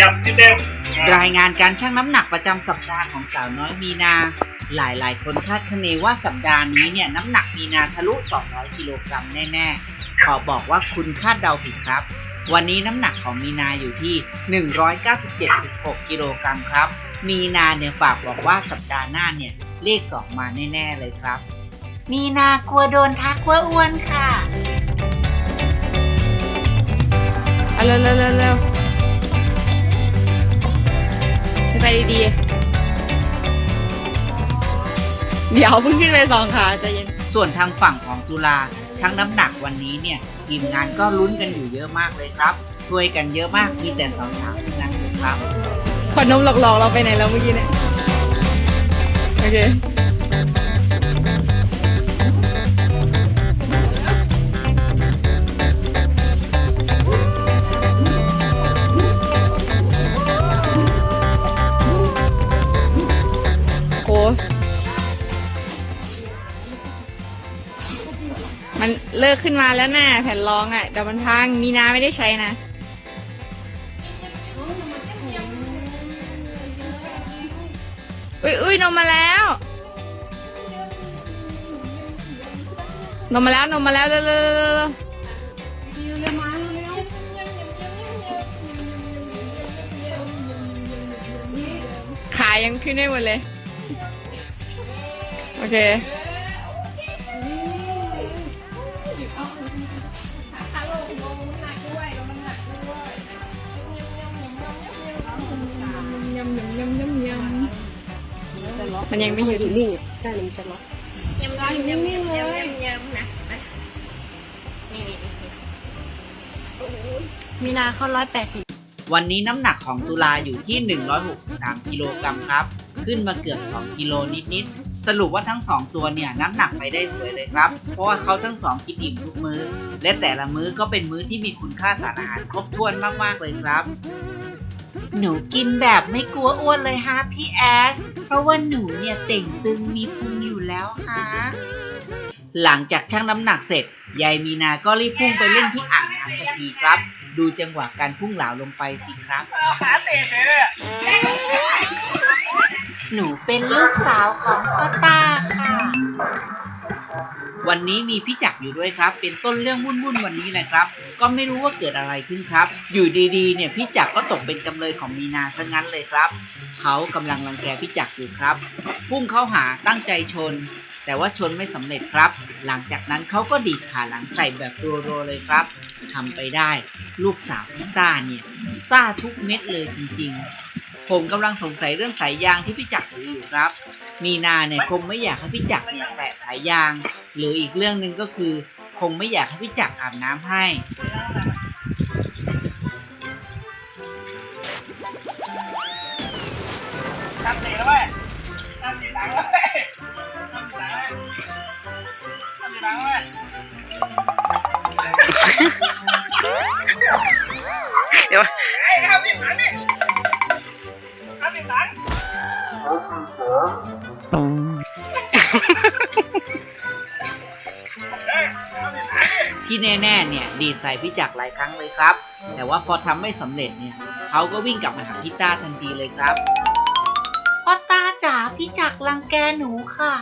เดิมรายงานการชั่งน้ำหนักประจำสัปดาห์ของสาวน้อยมีนา หลายๆคนคาดคะเนว่าสัปดาห์นี้เนี่ยน้ำหนักมีนาทะลุ 200 กิโลกรัมแน่ๆ ขอบอกว่าคุณคาดเดาผิดครับ วันนี้น้ำหนักของมีนาอยู่ที่ 197.6 กิโลกรัมครับ มีนาเนี่ยฝากบอกว่าสัปดาห์หน้าเนี่ยเลข 2 มาแน่ๆเลยครับ มีนากลัวโดนทักว่าอ้วนค่ะเอาเร็วเร็วเร็ว ดีๆเดี๋ยวเพิ่งขึ้นไปสองขาใจเย็น ส่วนทางฝั่งของตุลาชั่งน้ำหนักวันนี้เนี่ยทีมงานก็ลุ้นกันอยู่เยอะมากเลยครับ ช่วยกันเยอะมากมีแต่สาวๆทั้งนั้นเลยครับ ขอนมหลอกๆเราไปไหนแล้วเมื่อกี้เนี่ย โอเค มันเลิกขึ้นมาแล้วนะแผ่นรองอะแต่มันพังมีน้าไม่ได้ใช้นะ อุ้ยอุ้ยนมมาแล้ว นมมาแล้วนมมาแล้วเร็วเร็วเร็วเร็วเร็วขายังขึ้นได้หมดเลย โอเค มันยังไม่หยุดนิ่งใช่มันจะล็อกยำยำยำยำยำยำยำนะมานี่นี่มีนาเขาร้อยแปดสิบวันนี้น้ำหนักของตุลาอยู่ที่ 163 กิโลกรัมครับ ขึ้นมาเกือบ 2 กิโลนิดๆ สรุปว่าทั้ง 2 ตัวเนี่ยน้ำหนักไปได้สวยเลยครับ เพราะว่าเขาทั้งสองกินอิ่มทุกมื้อ และแต่ละมื้อก็เป็นมื้อที่มีคุณค่าสารอาหารครบถ้วนมากๆเลยครับ หนูกินแบบไม่กลัวอ้วนเลยฮะพี่แอด เพราะว่าหนูเนี่ยเต่งตึงมีพุงอยู่แล้วฮะ หลังจากชั่งน้ำหนักเสร็จ ยายมีนาก็รีบพุ่งไปเล่นที่อ่างน้ำทันทีครับ ดูจังหวะการพุ่งเหลาลงไปสิครับเอาขาเตะเลยอะหนูเป็นลูกสาวของพ่อตาค่ะ วันนี้มีพี่จักอยู่ด้วยครับ เป็นต้นเรื่องวุ่นๆวันนี้แหละครับ ก็ไม่รู้ว่าเกิดอะไรขึ้นครับ อยู่ดีๆ เนี่ยพี่จักก็ตกเป็นจำเลยของมีนาซะงั้นเลยครับ เขากำลังรังแกพี่จักอยู่ครับ พุ่งเข้าหาตั้งใจชน แต่ว่าชนไม่สำเร็จครับ หลังจากนั้นเขาก็ดีดขาหลังใส่แบบรัวๆเลยครับทำไปได้ ลูกสาวพี่ต้าเนี่ยซ่าทุกเม็ดเลยจริง ๆ ผมกำลังสงสัยเรื่องสายยางที่พี่จักถืออยู่ครับ มีนาเนี่ยคงไม่อยากให้พี่จักรเนี่ยแตะสายยาง หรืออีกเรื่องหนึ่งก็คือ คงไม่อยากให้พี่จักรอาบน้ำให้ทำเตะแล้วเว้ยทำเตะหลังแล้วเว้ยทำเตะหลังเว้ยทำเตะหลังเว้ยเดี๋ยว ที่แน่ๆเนี่ยดีดใส่พี่จักรหลายครั้งเลยครับ แต่ว่าพอทำไม่สำเร็จเนี่ยเขาก็วิ่งกลับมาหาพี่ต้าทันทีเลยครับ พ่อตาจ๋าพี่จักรรังแกหนูค่ะ